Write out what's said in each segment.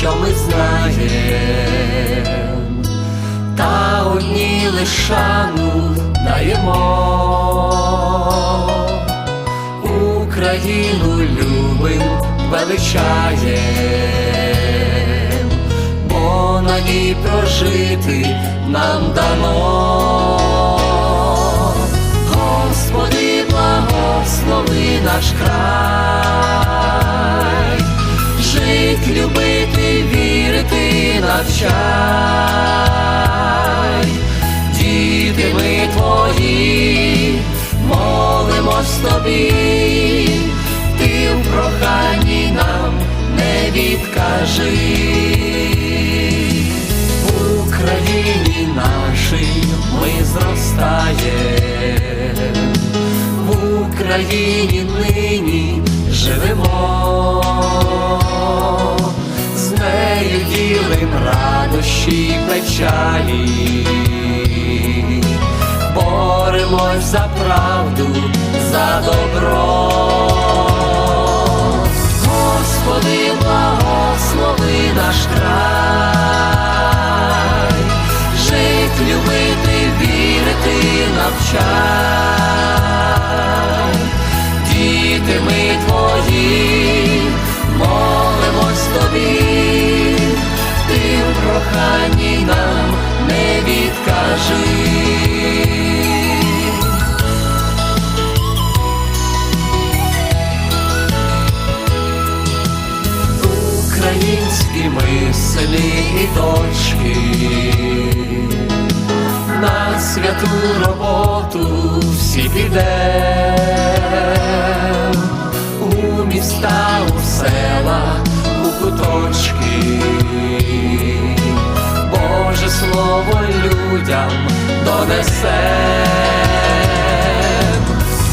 що ми знаєм, та одні лиш шану даємо. Україну любим величаєм, бо на ній прожити нам дано. Тобі, ти в проханні нам не відкажи. В Україні нашій ми зростаєм, в Україні нині живемо, з нею ділим радощі й печалі, боремось за правду, за добро. Господи, благослови наш край, Українські ми селі і дочки, на святу роботу всі підем, у міста, у села, у куточки, Боже слово людям донесем.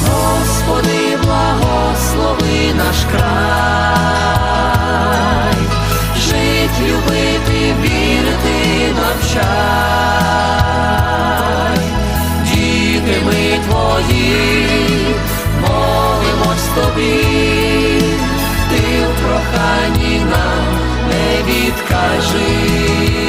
Господи, Ashley.